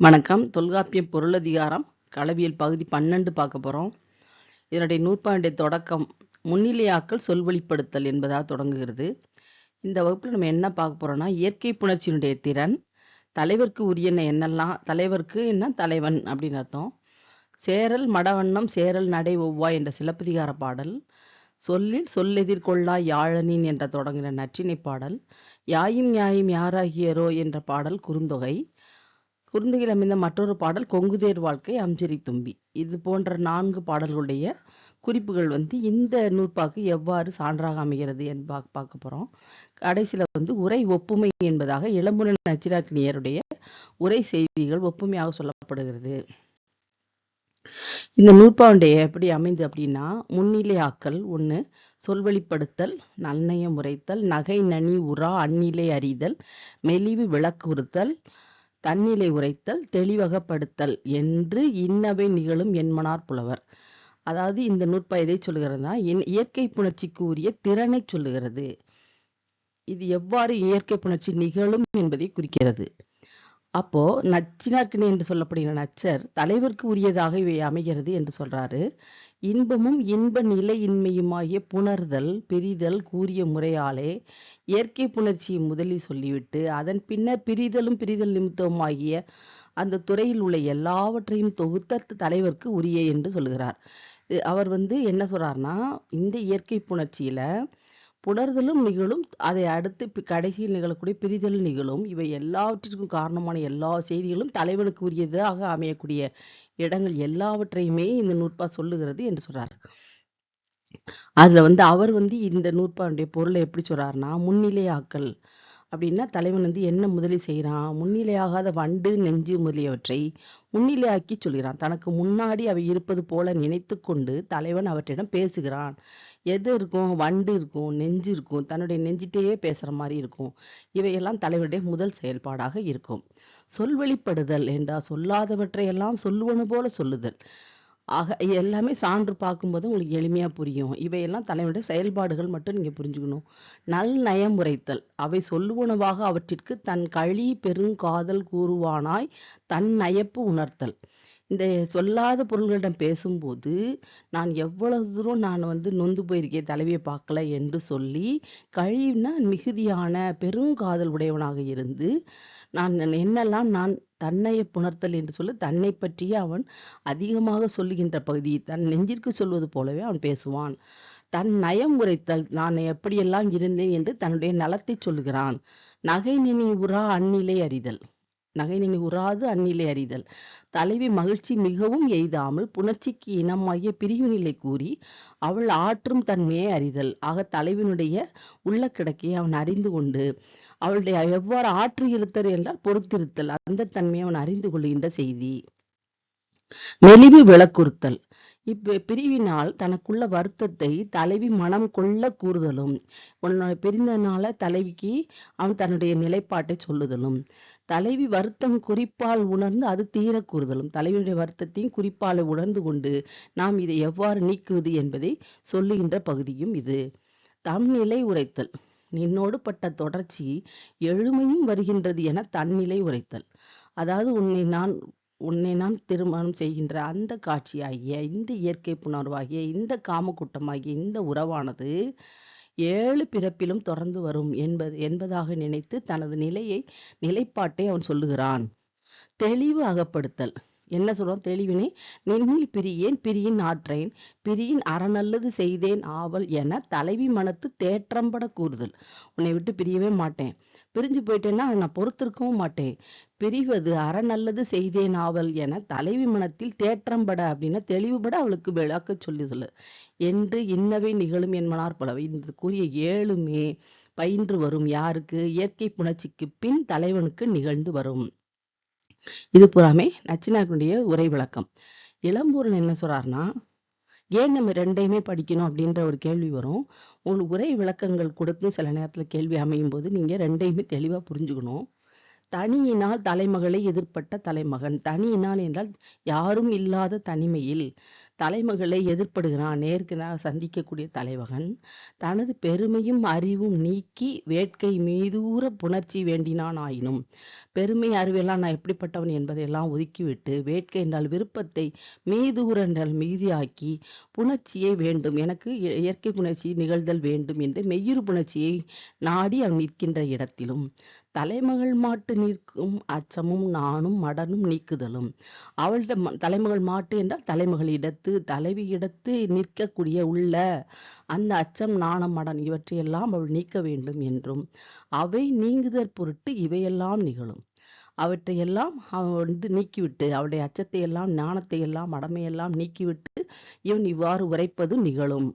வணக்கம். தொல்காப்பியம் பொருளதிகாரம் களவியல் பகுதி பன்னெண்டு பார்க்க போகிறோம் இதனுடைய நூற்பாண்டுடைய தொடக்கம் முன்னிலையாக்கள் சொல்வழிப்படுத்தல் என்பதாக தொடங்குகிறது. இந்த வகுப்பில் நம்ம என்ன பார்க்க போகிறோம்னா இயற்கை புணர்ச்சியினுடைய திறன் தலைவருக்கு உரியன என்னெல்லாம் தலைவருக்கு என்ன தலைவன் அப்படின்னு அர்த்தம். சேரல் மடவண்ணம் சேரல் நடை ஒவ்வா என்ற சிலப்பதிகார பாடல். சொல்லில் சொல்லெதிர்கொள்ளா யாழனின் என்ற தொடங்கின நற்றினை பாடல். யாயும் நியாயும் யாராகியரோ என்ற பாடல் குறுந்தொகை. குறுந்தொகையில் அமைந்த மற்றொரு பாடல் கொங்குதேர் வாழ்க்கை அம்ஜரி தும்பி. இது போன்ற நான்கு பாடல்களுடைய குறிப்புகள் வந்து இந்த நூற்பாக்கு எவ்வாறு சான்றாக அமைகிறது என்று பார்க்க பார்க்க போகிறோம் கடைசியில் வந்து உரை ஒப்புமை என்பதாக இளம்புணன் நச்சிராக்கினியருடைய உரை செய்திகள் ஒப்புமையாக சொல்லப்படுகிறது. இந்த நூற்பாண்டுடைய எப்படி அமைந்து அப்படின்னா முன்னிலை ஆக்கல் ஒன்று சொல்வழிப்படுத்தல் நன்னயம் உரைத்தல் நகை நனி உரா அந்நிலை அறிதல் மெலிவு விளக்குறுத்தல் தன்னிலை உரைத்தல் தெளிவகப்படுத்தல் என்று இன்னவை நிகழும் என்மனார் புலவர். அதாவது இந்த நூற்பா எதை சொல்லுகிறதுனா இயற்கை புணர்ச்சிக்கு உரிய திறனை சொல்லுகிறது. இது எவ்வாறு இயற்கை புணர்ச்சி நிகழும் என்பதை குறிக்கிறது. அப்போ நச்சினார்க்கிணி என்று சொல்லப்படுகிற நச்சர் தலைவருக்கு உரியதாக இவை அமைகிறது என்று சொல்றாரு. இன்பமும் இன்ப நிலையின்மையுமாகிய புணர்தல் பிரிதல் கூறிய முறையாலே இயற்கை புணர்ச்சியை முதலில் சொல்லிவிட்டு அதன் பின்னர் பிரிதலும் பிரிதல் நிமித்தமாகிய அந்த துறையில் உள்ள எல்லாவற்றையும் தொகுத்த தலைவருக்கு உரிய என்று சொல்கிறார். அவர் வந்து என்ன சொல்றாருன்னா இந்த இயற்கை புணர்ச்சியில புணர்தலும் நிகழும் அதை அடுத்து கடைசியில் நிகழக்கூடிய பிரிதல் நிகழும். இவை எல்லாவற்றிற்கும் காரணமான எல்லா செய்திகளும் தலைவனுக்கு உரியதாக அமையக்கூடிய இடங்கள் எல்லாவற்றையுமே இந்த நூற்பா சொல்லுகிறது என்று சொல்றார். அதுல வந்து அவர் வந்து இந்த நூற்பாண்டுடைய பொருளை எப்படி சொல்றாருன்னா முன்னிலையாக்கல் அப்படின்னா தலைவன் வந்து என்ன முதலில் செய்கிறான் முன்னிலையாகாத வண்டு நெஞ்சு முதலியவற்றை முன்னிலையாக்கி சொல்கிறான். தனக்கு முன்னாடி அவை இருப்பது போல நினைத்து கொண்டு தலைவன் அவற்றிடம் பேசுகிறான். எது இருக்கும்? வண்டு இருக்கும் நெஞ்சு இருக்கும் தன்னுடைய நெஞ்சிட்டேயே பேசுகிற மாதிரி இருக்கும். இவையெல்லாம் தலைவருடைய முதல் செயல்பாடாக இருக்கும். சொல்வழிப்படுதல் என்றால் சொல்லாதவற்றையெல்லாம் சொல்லுவனு போல சொல்லுதல். ஆக எல்லாமே சான்று பார்க்கும்போது உங்களுக்கு எளிமையாக புரியும். இவையெல்லாம் தலைவனுடைய செயல்பாடுகள் மட்டும் நீங்கள் புரிஞ்சுக்கணும். நல் நயம் உரைத்தல். அவை சொல்லுவனவாக அவற்றிற்கு தன் களி பெருங்காதல் கூறுவானாய் தன் நயப்பு உணர்த்தல். இந்த சொல்லாத பொருள்களிடம் பேசும்போது நான் எவ்வளவு தூரம் நான் வந்து நொந்து போயிருக்கேன் தலைவியை பார்க்கல என்று சொல்லி கழிவுனா மிகுதியான பெருங்காதல் உடையவனாக இருந்து நான் என்னெல்லாம் நான் தன்னைய புணர்த்தல் என்று சொல்லி தன்னை பற்றியே அவன் அதிகமாக சொல்லுகின்ற பகுதி தன் நெஞ்சிற்கு சொல்வது போலவே அவன் பேசுவான். தன் நயம் உரைத்தல் நான் எப்படியெல்லாம் இருந்தேன் என்று தன்னுடைய நலத்தை சொல்லுகிறான். நகை நினை அந்நிலை அறிதல். நகைநினை உறாது அந்நிலை அறிதல். தலைவி மகிழ்ச்சி மிகவும் எய்தாமல் புணர்ச்சிக்கு இனமாகிய பிரிவு நிலை கூறி அவள் ஆற்றும் தன்மையை அறிதல். ஆக தலைவனுடைய உள்ள கிடக்கையை அவன் அறிந்து கொண்டு அவளுடைய எவ்வாறு ஆற்று இருத்தல் என்றால் பொறுத்திருத்தல். அந்த தன்மையை அவன் அறிந்து கொள்கின்ற செய்தி. மெலிவு விளக்குறுத்தல். இப்ப பிரிவினால் தனக்குள்ள வருத்தத்தை தலைவி மனம் கொள்ள கூறுதலும். உன்னை பிரிந்தனால தலைவிக்கு அவன் தன்னுடைய நிலைப்பாட்டை சொல்லுதலும். தலைவி வருத்தம் குறிப்பால் உணர்ந்து அது தீர கூறுதலும். தலைவியுடைய வருத்தத்தையும் குறிப்பால் உணர்ந்து கொண்டு நாம் இதை எவ்வாறு நீக்குவது என்பதை சொல்லுகின்ற பகுதியும் இது. தம்நிலை உரைத்தல். நின்னோடு பட்ட தொடர்ச்சி எழுமையும் வருகின்றது என தன்னிலை உரைத்தல். அதாவது உன்னை நான் உன்னை நான் திருமணம் செய்கின்ற அந்த காட்சியாகிய இந்த இயற்கை புணர்வாகிய இந்த காமக்கூட்டமாகிய இந்த உறவானது ஏழு பிறப்பிலும் தொடர்ந்து வரும் என்பது என்பதாக நினைத்து தனது நிலையை நிலைப்பாட்டை அவன் சொல்லுகிறான். தெளிவு அகப்படுத்தல். என்ன சொல்றோம் தெளிவினை? நின்னில் பிரியேன் பிரியின் ஆற்றேன் பிரியின் அறநல்லது செய்தேன் ஆவல் என தலைவி மனத்து தேற்றம்பட கூறுதல். உன்னை விட்டு பிரியவே மாட்டேன். பிரிஞ்சு போயிட்டேன்னா அதை நான் பொறுத்திருக்கவும் மாட்டேன். பிரிவது அறநல்லது செய்தேன் ஆவல் என தலைவி மனத்தில் தேற்றம்பட அப்படின்னா தெளிவுபட அவளுக்கு விளக்க சொல்லி சொல்லு. என்று இன்னவை நிகழும் என்பனார் போலவை இந்த கூறிய ஏழுமே பயின்று வரும் யாருக்கு? இயற்கை புணர்ச்சிக்கு பின் தலைவனுக்கு நிகழ்ந்து வரும். இது புறாமே நச்சினாருடைய உரை விளக்கம். இளம்பூரன் என்ன சொல்றாருன்னா ஏன் நம்ம ரெண்டையுமே படிக்கணும் அப்படின்ற ஒரு கேள்வி வரும். உங்களுக்கு உரை விளக்கங்கள் கொடுத்து சில நேரத்தில் கேள்வி அமையும் போது நீங்கள் ரெண்டையுமே தெளிவாக புரிஞ்சுக்கணும். தனியினால் தலைமகளை எதிர்ப்பட்ட தலைமகன். தனியினால் என்றால் யாரும் இல்லாத தனிமையில் தலைமகளை எதிர்ப்படுகிறான். நேருக்கு நேர் சந்திக்கக்கூடிய தலைவகன். தனது பெருமையும் அறிவும் நீக்கி வேட்கை மீதூர புணர்ச்சி வேண்டினான் ஆயினும் பெருமை அறிவெல்லாம் நான் எப்படிப்பட்டவன் என்பதையெல்லாம் ஒதுக்கிவிட்டு வேட்கை என்றால் விருப்பத்தை மீதூர என்றால் மீதியாக்கி புணர்ச்சியை வேண்டும். எனக்கு இயற்கை புணர்ச்சி நிகழ்தல் வேண்டும் என்று மெய்யுறு புணர்ச்சியை நாடி அவன் நிற்கின்ற இடத்திலும் தலைமகள் மாட்டு நிற்கும் அச்சமும் நானும் மடனும் நீக்குதலும். அவள்கிட்ட தலைமகள் மாட்டு என்றால் தலைமகள் இடத்து தலைவி இடத்து நிற்கக்கூடிய உள்ள அந்த அச்சம் நாணம் மடன் இவற்றையெல்லாம் அவள் நீக்க வேண்டும் என்றும் அவை நீங்குதற் பொருட்டு இவையெல்லாம் நிகழும். அவற்றையெல்லாம் அவன் வந்து நீக்கிவிட்டு அவளுடைய அச்சத்தை எல்லாம் ஞானத்தை எல்லாம் மடமையெல்லாம் நீக்கிவிட்டு இவன் இவ்வாறு உரைப்பது நிகழும்.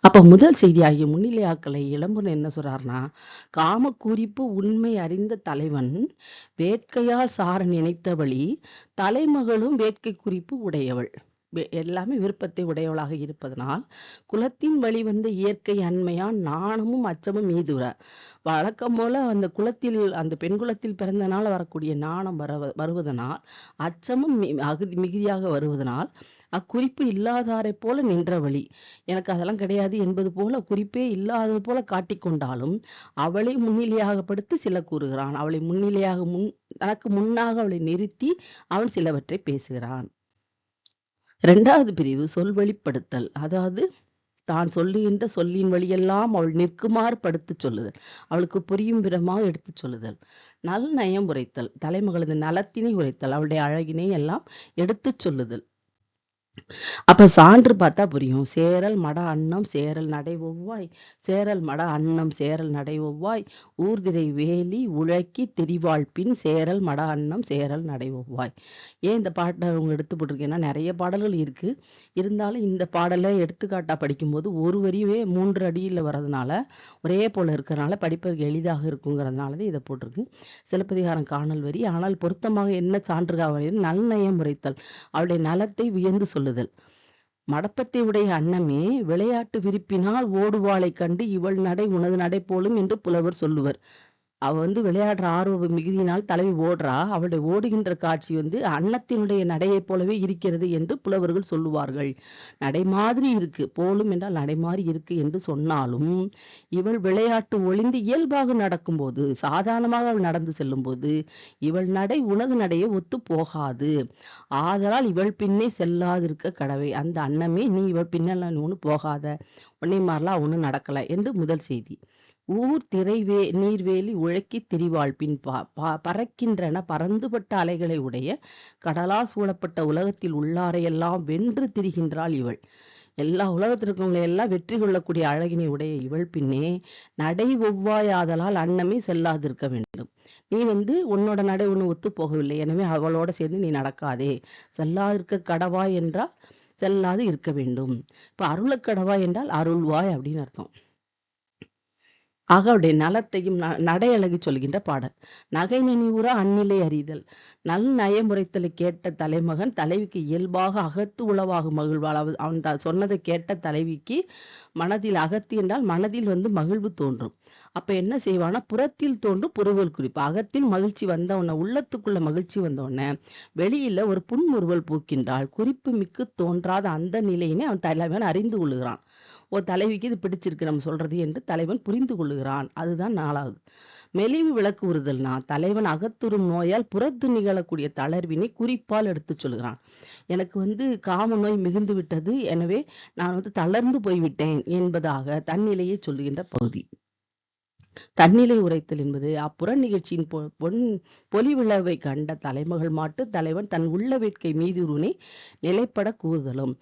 அப்போ முதல் செய்தியாகிய முன்னிலையாக்களை இளம்பன் என்ன சொல்றாருன்னா காம குறிப்பு உண்மை அறிந்த தலைவன் வேட்கையால் சார நினைத்தபடி தலைமகளும் வேட்கை குறிப்பு உடையவள். எல்லாமே விருப்பத்தை உடையவளாக இருப்பதனால் குலத்தின் வழி வந்த இயற்கை அண்மையான் நாணமும் அச்சமும் மீதுவ வழக்கம் போல அந்த குலத்தில் அந்த பெண் குலத்தில் பிறந்தனால் வரக்கூடிய நாணம் வர வருவதனால் அச்சமும் மி- அகுதி மிகுதியாக வருவதனால் அக்குறிப்பு இல்லாதாரைப் போல நின்ற வழி. எனக்கு அதெல்லாம் கிடையாது என்பது போல குறிப்பே இல்லாதது போல காட்டிக்கொண்டாலும் அவளை முன்னிலையாகப்படுத்தி சில கூறுகிறான். அவளை முன்னிலையாக முன் தனக்கு முன்னாக அவளை நிறுத்தி அவன் சிலவற்றை பேசுகிறான். இரண்டாவது பிரிவு சொல்வழிப்படுத்தல் அதாவது தான் சொல்லுகின்ற சொல்லின் வழியெல்லாம் அவள் நிற்குமாறு படுத்துச் சொல்லுதல். அவளுக்கு புரியும் விதமாக எடுத்துச் சொல்லுதல். நல் நயம் உரைத்தல். தலைமகளது நலத்தினை உரைத்தல். அவளுடைய அழகினை எல்லாம் எடுத்துச் சொல்லுதல். அப்ப சான்று பார்த்தா புரியும். சேரல் மட அன்னம் சேரல் நடை ஒவ்வாய். சேரல் மட அன்னம் சேரல் நடை ஒவ்வாய். ஊர்திரை வேலி உழக்கி திரிவாழ்ப்பின் சேரல் மட அன்னம் சேரல் நடை ஒவ்வாய். ஏன் இந்த பாட்டை அவங்க எடுத்து போட்டிருக்கேன்னா நிறைய பாடல்கள் இருக்கு. இருந்தாலும் இந்த பாடலை எடுத்துக்காட்டா படிக்கும்போது ஒரு வரியவே மூன்று அடியில் வர்றதுனால ஒரே போல இருக்கிறனால படிப்பதற்கு எளிதாக இருக்குங்கிறதுனால தான் இதை போட்டிருக்கு. சிலப்பதிகாரம் காணல் வரி ஆனால் பொருத்தமாக என்ன சான்றுகாவல் நல்நயம் உரைத்தல்? அவளுடைய நலத்தை வியந்து சொல்லுதல். மடப்பத்தை உடைய அன்னமே விளையாட்டு விருப்பினால் ஓடுவாளைக் கண்டு இவள் நடை உனது நடை போலும் என்று புலவர் சொல்லுவர். அவ வந்து விளையாடுற ஆர்வ மிகுதியினால் தலைவி ஓடுறா. அவளுடைய ஓடுகின்ற காட்சி வந்து அன்னத்தினுடைய நடையைப் போலவே இருக்கிறது என்று புலவர்கள் சொல்லுவார்கள். நடை மாதிரி இருக்கு. போலும் என்றால் நடை மாதிரி இருக்கு என்று சொன்னாலும் இவள் விளையாட்டு ஒளிந்து இயல்பாக நடக்கும்போது சாதாரணமாக அவள் நடந்து செல்லும்போது இவள் நடை உனது நடையை ஒத்து போகாது. ஆதலால் இவள் பின்னே செல்லாதிருக்க கடவை. அந்த அன்னமே நீ இவள் பின்னல ஒன்று போகாத. உன்னை மாதிரிலாம் ஒன்றும் நடக்கல என்று முதல் செய்தி. ஊர் திரைவே நீர்வேலி உழக்கி திரிவாழ்பின் ப ப- பறக்கின்றன பறந்துபட்ட அலைகளை உடைய கடலால் சூழப்பட்ட உலகத்தில் உள்ளாரையெல்லாம் வென்று திரிகின்றாள் இவள். எல்லா உலகத்திற்கும் எல்லாம் வெற்றி கொள்ளக்கூடிய அழகினை உடைய இவள் பின்னே நடை ஒவ்வாயாதலால் அன்னமே செல்லாதிருக்க வேண்டும். நீ வந்து உன்னோட நடை ஒண்ணு ஒத்து போகவில்லை. எனவே அவளோட சேர்ந்து நீ நடக்காதே. செல்லாதிருக்க கடவாய் என்றால் செல்லாது இருக்க வேண்டும். இப்ப அருளக்கடவாய் என்றால் அருள்வாய் அப்படின்னு அர்த்தம். ஆக அவருடைய நலத்தையும் ந- நடையழகு சொல்கின்ற பாடல். நகை நினைவுற அந்நிலை அறிதல். நல் நயமுறைத்தலை கேட்ட தலைமகன் தலைவிக்கு இயல்பாக அகத்து உளவாகும் மகிழ்வாள். அவன் சொன்னதை கேட்ட தலைவிக்கு மனதில் அகத்து என்றால் மனதில் வந்து மகிழ்வு தோன்றும். அப்ப என்ன செய்வானா? புறத்தில் தோன்றும் புருவல் குறிப்பு. அகத்தில் மகிழ்ச்சி வந்த உடனே உள்ளத்துக்குள்ள மகிழ்ச்சி வந்த உடனே வெளியில ஒரு புன்முறுவல் பூக்கின்றாள். குறிப்பு மிக்கு தோன்றாத அந்த நிலையினை அவன் தலைவன் அறிந்து கொள்ளுகிறான் ஓ தலைவிக்கு இது பிடிச்சிருக்கு நம்ம சொல்றது என்று தலைவன் புரிந்து கொள்ளுகிறான். அதுதான் நாலாவது. மெலிவு விளக்கு உறுதல்னா தலைவன் அகத்துறும் நோயால் புறத்து நிகழக்கூடிய தளர்வினை குறிப்பால் எடுத்து சொல்கிறான். எனக்கு வந்து காம நோய் மிகுந்து விட்டது எனவே நான் வந்து தளர்ந்து போய்விட்டேன் என்பதாக தன்னிலையை சொல்லுகின்ற பகுதி. தன்னிலை உரைத்தல் என்பது அப்புற நிகழ்ச்சியின் பொன் பொலிவிழவை கண்ட தலைமகள் மாட்டு தலைவன் தன் உள்ள வேட்கை மீதுருனை நிலைப்பட கூறுதலும்.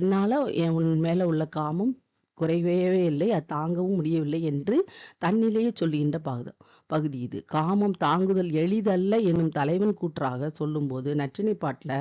என்னால உன் மேல உள்ள காமம் குறையவே இல்லை அது தாங்கவும் முடியவில்லை என்று தன்னிலேயே சொல்லுகின்ற பகுதி பகுதி இது. காமம் தாங்குதல் எளிதல்ல என்னும் தலைவன் கூற்றாக சொல்லும்போது நற்றினை பாட்டில்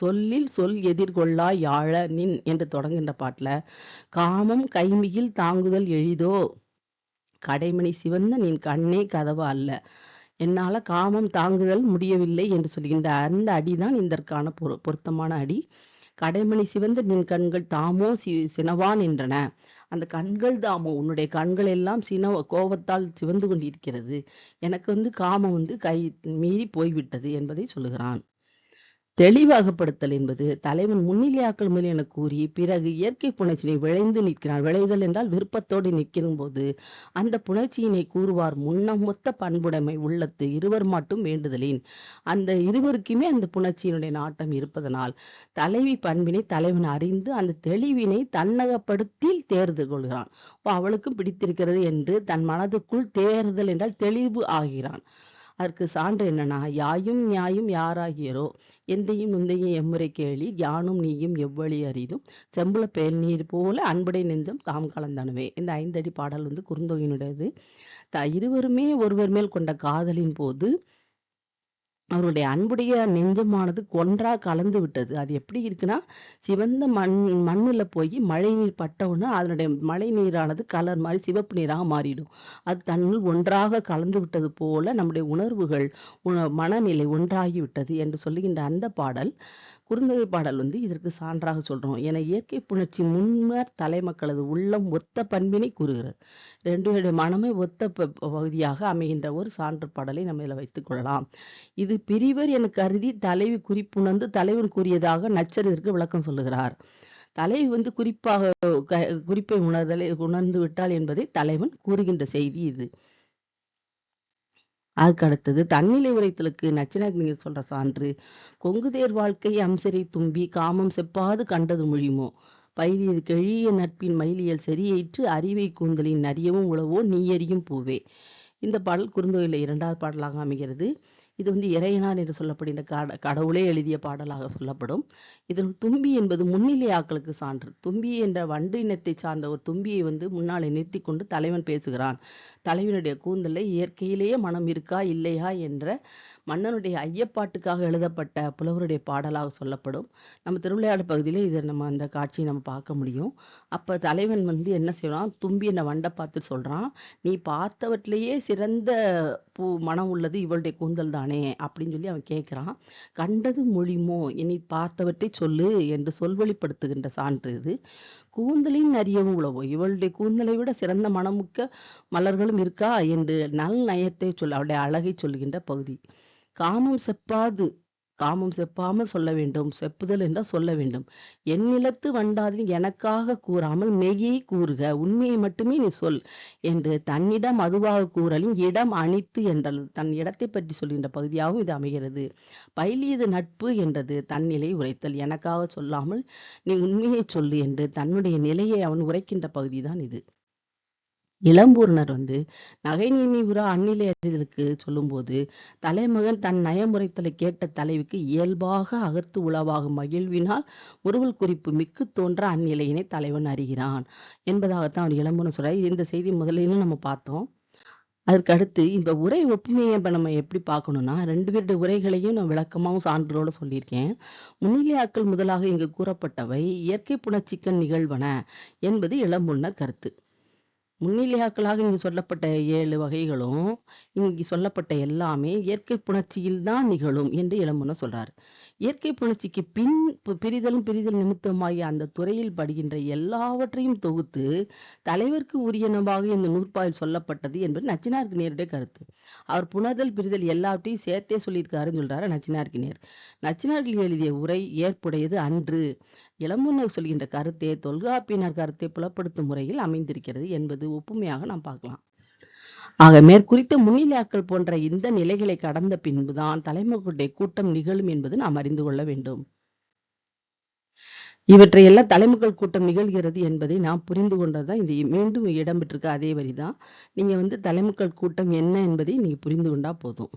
சொல்லில் சொல் எதிர்கொள்ளா யாழ நின் என்று தொடங்குகின்ற பாட்டுல காமம் கைமியில் தாங்குதல் எளிதோ? கடைமணி சிவந்த நின் கண்ணே கதவு அல்ல. என்னால காமம் தாங்குதல் முடியவில்லை என்று சொல்கின்ற அந்த அடிதான் இதற்கான பொரு பொருத்தமான அடி. கடைமணி சிவந்த நின் கண்கள் தாமோ சி சினவான் என்றன அந்த கண்கள் தாமோ உன்னுடைய கண்கள் எல்லாம் சினவ கோபத்தால் சிவந்து கொண்டிருக்கிறது. எனக்கு வந்து காமம் வந்து கை மீறி போய்விட்டது என்பதை சொல்லுகிறான். தெளிவாகப்படுத்தல் என்பது தலைவன் முன்னிலையாக்கல் மேல் என கூறி பிறகு இயற்கை புணர்ச்சியினை விளைந்து நிற்கிறான். விளைதல் என்றால் விருப்பத்தோடு நிற்கும் போது அந்த புணர்ச்சியினை கூறுவார் முன்னமொத்த பண்புடைமை உள்ளத்து இருவர் மட்டும் வேண்டுதலின். அந்த இருவருக்குமே அந்த புணர்ச்சியினுடைய நாட்டம் இருப்பதனால் தலைவி பண்பினை தலைவன் அறிந்து அந்த தெளிவினை தன்னகப்படுத்தி தேர்ந்து கொள்கிறான். ஓ, அவளுக்கும் பிடித்திருக்கிறது என்று தன் மனதுக்குள் தேர்தல் என்றால் தெளிவு ஆகிறான். அதற்கு சான்று என்னன்னா யாயும் நியாயும் யாராகியரோ எந்தையும் முந்தையும் எம்முறை கேளி யானும் நீயும் எவ்வழி அரிதும் செம்புல பேல் நீர் போல அன்புடை நெஞ்சம் தாம் கலந்தனவே. இந்த ஐந்தடி பாடல் வந்து குறுந்தொகையினுடையது. த இருவருமே ஒருவர் மேல் கொண்ட காதலின் போது அவருடைய அன்புடைய நெஞ்சமானது கொன்றா கலந்து விட்டது. அது எப்படி இருக்குன்னா சிவந்த மண் மண்ணில் போய் மழை நீர் பட்டவுடனே அதனுடைய மழை நீரானது கலர் மாதிரி சிவப்பு நீராக மாறிடும். அது தன்னுள் ஒன்றாக கலந்து விட்டது போல நம்முடைய உணர்வுகள் உண- மனநிலை ஒன்றாகி விட்டது என்று சொல்லுகின்ற அந்த பாடல் குறுந்தொகை பாடல் வந்து இதற்கு சான்றாக சொல்றோம். என இயற்கை புணர்ச்சி முன்னர் தலைமக்களது உள்ளம் ஒத்த பண்பினை கூறுகிறது. ரெண்டு மனமே ஒத்த ப- பகுதியாக அமைகின்ற ஒரு சான்று பாடலை நம்ம இதில் வைத்துக் கொள்ளலாம். இது பிரிவர் என கருதி தலைவி குறிப்புணர்ந்து தலைவன் கூறியதாக நச்சரிதற்கு விளக்கம் சொல்லுகிறார். தலைவி வந்து குறிப்பாக க- குறிப்பை உணர்தலை உணர்ந்து விட்டாள் என்பதை தலைவன் கூறுகின்ற செய்தி இது. அதுக்கு அடுத்தது தன்னிலை உரைத்தலுக்கு நச்சினாக்கு சொல்ற சான்று கொங்குதேர் வாழ்க்கை அம்சரை தும்பி காமம் செப்பாது கண்டது மொழிமோ பயிரியது கெழிய நட்பின் மயிலியல் செறியேற்று அறிவை கூந்தலின் நரியவும் உழவோ நீயறியும் பூவே? இந்த பாடல் குறுந்தொகையில் இரண்டாவது பாடலாக அமைகிறது. இது வந்து இறையனான் என்று சொல்லப்படுகின்ற கட கடவுளே எழுதிய பாடலாக சொல்லப்படும். இதில் தும்பி என்பது முன்னிலை ஆக்களுக்கு சான்று. தும்பி என்ற வண்டு இனத்தை சார்ந்த ஒரு தும்பியை வந்து முன்னாலே நிறுத்தி கொண்டு தலைவன் பேசுகிறான். தலைவனுடைய கூந்தலை இயற்கையிலேயே மனம் இருக்கா இல்லையா என்ற மன்னனுடைய ஐயப்பாட்டுக்காக எழுதப்பட்ட புலவருடைய பாடலாக சொல்லப்படும். நம்ம திருவிளையாடு பகுதியில் இதை நம்ம அந்த காட்சியை நம்ம பார்க்க முடியும். அப்போ தலைவன் வந்து என்ன செய்வான் தும்பி என்னை வண்டை பார்த்து சொல்கிறான் நீ பார்த்தவற்றிலேயே சிறந்த பூ மனம் உள்ளது இவளுடைய கூந்தல் தானே அப்படின்னு சொல்லி அவன் கேட்குறான். கண்டது மொழிமோ இனி பார்த்தவற்றை சொல்லு என்று சொல்வழிப்படுத்துகின்ற சான்று இது. கூந்தலின் அறியவும் உழவோ இவளுடைய கூந்தலை விட சிறந்த மனமுக்க மலர்களும் இருக்கா? என்று நல் நயத்தை சொல் அவளுடைய அழகை சொல்கின்ற பகுதி. காமம் செப்பாது. காமம் செப்பாமல் சொல்ல வேண்டும். செப்புதல் என்றால் சொல்ல வேண்டும். என் நிலத்து வண்டாதில் எனக்காக கூறாமல் மெய்யை கூறுக. உண்மையை மட்டுமே நீ சொல் என்று தன்னிடம் அதுவாக கூறலின் இடம் அணித்து என்றல். தன் இடத்தை பற்றி சொல்கின்ற பகுதியாகவும் இது அமைகிறது. பயிலியது நட்பு என்றது தன்னிலை உரைத்தல். எனக்காக சொல்லாமல் நீ உண்மையை சொல்லு என்று தன்னுடைய நிலையை அவன் உரைக்கின்ற பகுதிதான் இது. இளம்பூரணர் வந்து நகை நீனி உரா அந்நிலை அறிதலுக்கு சொல்லும்போது தலைமகன் தன் நயமுறைத்தலை கேட்ட தலைவிக்கு இயல்பாக அகத்து உளவாகும் மகிழ்வினால் முருகல் குறிப்பு மிக்கு தோன்ற அந்நிலையினை தலைவன் அறிகிறான் என்பதாகத்தான் அவர் இளம்பூரன் சொல்றார். இந்த செய்தி முதலிலும் நம்ம பார்த்தோம். அதற்கு அடுத்து இந்த உரை ஒப்புமையை இப்ப நம்ம எப்படி பார்க்கணும்னா ரெண்டு பேருடைய உரைகளையும் நான் விளக்கமாகவும் சான்றோட சொல்லியிருக்கேன். முன்னிலையாக்கள் முதலாக இங்கு கூறப்பட்டவை இயற்கை புணர்ச்சிக்கண் நிகழ்வன என்பது இளம்புள்ள கருத்து. முன்னிலையாக்களாக இங்கு சொல்லப்பட்ட ஏழு வகைகளும் இங்கு சொல்லப்பட்ட எல்லாமே இயற்கை புணர்ச்சியில் தான் நிகழும் என்று இளம்புன சொல்றார். இயற்கை புணர்ச்சிக்கு பின் பிரிதலும் பிரிதல் நிமித்தமாகிய அந்த துறையில் படுகின்ற எல்லாவற்றையும் தொகுத்து தலைவருக்கு உரியனவாக இந்த நூற்பாயில் சொல்லப்பட்டது என்பது நச்சினாருக்கு நேருடைய கருத்து. அவர் புணர்தல் பிரிதல் எல்லாவற்றையும் சேர்த்தே சொல்லியிருக்காருன்னு சொல்றாரு நச்சினாருக்கு நேர். நச்சினார்கள் எழுதிய உரை ஏற்புடையது அன்று. இளமுன்னர் சொல்கின்ற கருத்தே தொல்காப்பியனர் கருத்தை புலப்படுத்தும் முறையில் அமைந்திருக்கிறது என்பது ஒப்புமையாக நாம் பார்க்கலாம். ஆக மேற்குறித்த முன்னிலையாக்கள் போன்ற இந்த நிலைகளை கடந்த பின்புதான் தலைமுகருடைய கூட்டம் நிகழும் என்பது நாம் அறிந்து கொள்ள வேண்டும். இவற்றையெல்லாம் தலைமுகள் கூட்டம் நிகழ்கிறது என்பதை நாம் புரிந்து கொண்டதுதான் இது. மீண்டும் இடம்பெற்றிருக்க அதே வரிதான். நீங்க வந்து தலைமுக்கள் கூட்டம் என்ன என்பதை நீங்க புரிந்து கொண்டா போதும்.